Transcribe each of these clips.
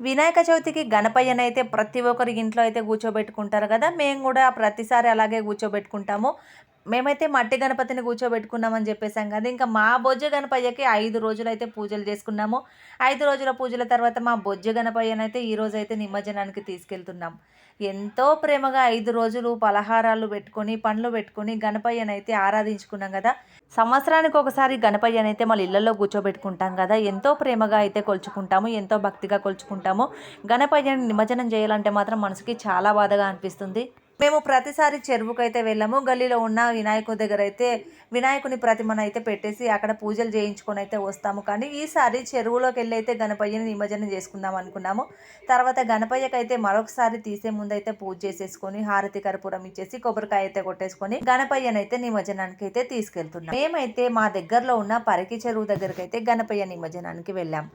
వినాయక చవితికి గణపయ్యనైతే ప్రతి ఒక్కరి ఇంట్లో అయితే కూర్చోబెట్టుకుంటారు కదా. మేము కూడా ప్రతిసారి అలాగే కూర్చోబెట్టుకుంటాము. మేమైతే మట్టి గణపతిని కూర్చోబెట్టుకున్నామని చెప్పేసాం కదా. ఇంకా మా బొజ్జ గణపయ్యకి ఐదు రోజులు అయితే పూజలు చేసుకున్నాము. ఐదు రోజుల పూజల తర్వాత మా బొజ్జ గణపయ్యనైతే ఈ రోజు అయితే నిమజ్జనానికి తీసుకెళ్తున్నాం. ఎంతో ప్రేమగా ఐదు రోజులు పలహారాలు పెట్టుకొని పండ్లు పెట్టుకొని గణపయ్యనైతే ఆరాధించుకున్నాం కదా. సంవత్సరానికి ఒకసారి గణపయ్యనైతే మళ్ళీ ఇళ్ళలో కూర్చోబెట్టుకుంటాం కదా. ఎంతో ప్రేమగా అయితే కొలుచుకుంటాము ఎంతో భక్తిగా కొలుచుకుంటాము. గణపయ్యని నిమజ్జనం చేయాలంటే మాత్రం మనసుకి చాలా బాధగా అనిపిస్తుంది. మేము ప్రతిసారి చెరువుకైతే వెళ్ళాము. గల్లీలో ఉన్న వినాయకుడి దగ్గర అయితే వినాయకుని ప్రతిమను అయితే పెట్టేసి అక్కడ పూజలు చేయించుకొని అయితే వస్తాము. కానీ ఈసారి చెరువులోకి వెళ్ళి అయితే గణపయ్యని నిమజ్జనం చేసుకుందాం అనుకున్నాము. తర్వాత గణపయ్యకి అయితే మరొకసారి తీసే ముందు అయితే పూజ చేసేసుకొని హారతి కర్పూరం ఇచ్చేసి కొబ్బరికాయ అయితే కొట్టేసుకొని గణపయ్యని అయితే నిమజ్జనానికి అయితే తీసుకెళ్తున్నాం. మేమైతే మా దగ్గరలో ఉన్న పరికి చెరువు దగ్గరికి అయితే గణపయ్య నిమజ్జనానికి వెళ్ళాం.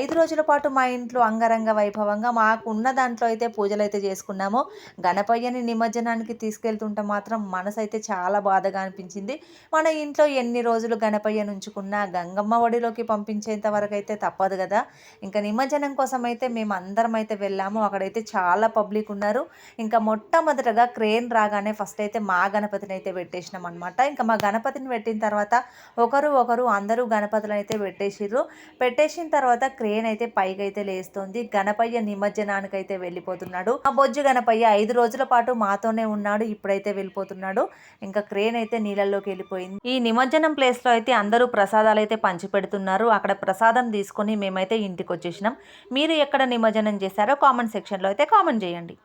ఐదు రోజుల పాటు మా ఇంట్లో అంగరంగ వైభవంగా మాకు ఉన్న దాంట్లో అయితే పూజలు అయితే చేసుకున్నాము. గణపయ్యని నిమజ్జనానికి తీసుకెళ్తుంటే మాత్రం మనసు అయితే చాలా బాధగా అనిపించింది. మన ఇంట్లో ఎన్ని రోజులు గణపయ్యను ఉంచుకున్నా గంగమ్మ ఒడిలోకి పంపించేంత వరకు అయితే తప్పదు కదా. ఇంకా నిమజ్జనం కోసం అయితే మేము అందరం అయితే వెళ్ళాము. అక్కడైతే చాలా పబ్లిక్ ఉన్నారు. ఇంకా మొట్టమొదటగా క్రేన్ రాగానే ఫస్ట్ అయితే మా గణపతిని అయితే పెట్టేసినాం అనమాట ఇంకా మా గణపతిని పెట్టిన తర్వాత ఒకరు ఒకరు అందరూ గణపతులు అయితే పెట్టేసిర్రు. పెట్టేసిన తర్వాత క్రేన్ అయితే పైకి అయితే లేస్తుంది. గణపయ్య నిమజ్జనానికి అయితే వెళ్ళిపోతున్నాడు. ఆ బొజ్జు గణపయ్య ఐదు రోజుల పాటు మా నాతోనే ఉన్నాడు ఇప్పుడైతే వెళ్ళిపోతున్నాడు. ఇంకా క్రేన్ అయితే నీళ్ళల్లోకి వెళ్ళిపోయింది. ఈ నిమజ్జనం ప్లేస్లో అయితే అందరూ ప్రసాదాలు అయితే పంచి పెడుతున్నారు అక్కడ ప్రసాదం తీసుకొని మేమైతే ఇంటికి వచ్చేసినాం మీరు ఎక్కడ నిమజ్జనం చేశారో కామెంట్ సెక్షన్లో అయితే కామెంట్ చేయండి.